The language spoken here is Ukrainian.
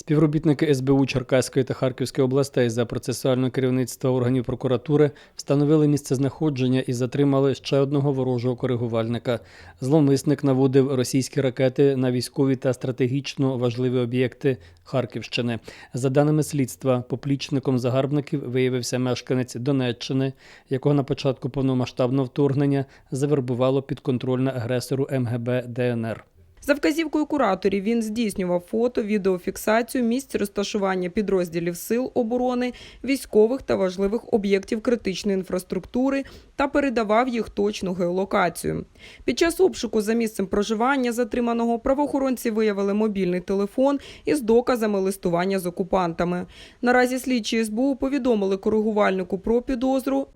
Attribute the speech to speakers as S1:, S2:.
S1: Співробітники СБУ Черкаської та Харківської областей за процесуального керівництва органів прокуратури встановили місце знаходження і затримали ще одного ворожого коригувальника. Зловмисник наводив російські ракети на військові та стратегічно важливі об'єкти Харківщини. За даними слідства, поплічником загарбників виявився мешканець Донеччини, якого на початку повномасштабного вторгнення завербувало підконтрольне агресору МГБ ДНР.
S2: За вказівкою кураторів він здійснював фото, відеофіксацію місць розташування підрозділів сил оборони, військових та важливих об'єктів критичної інфраструктури та передавав їх точну геолокацію. Під час обшуку за місцем проживання затриманого правоохоронці виявили мобільний телефон із доказами листування з окупантами. Наразі слідчі СБУ повідомили коригувальнику про підозру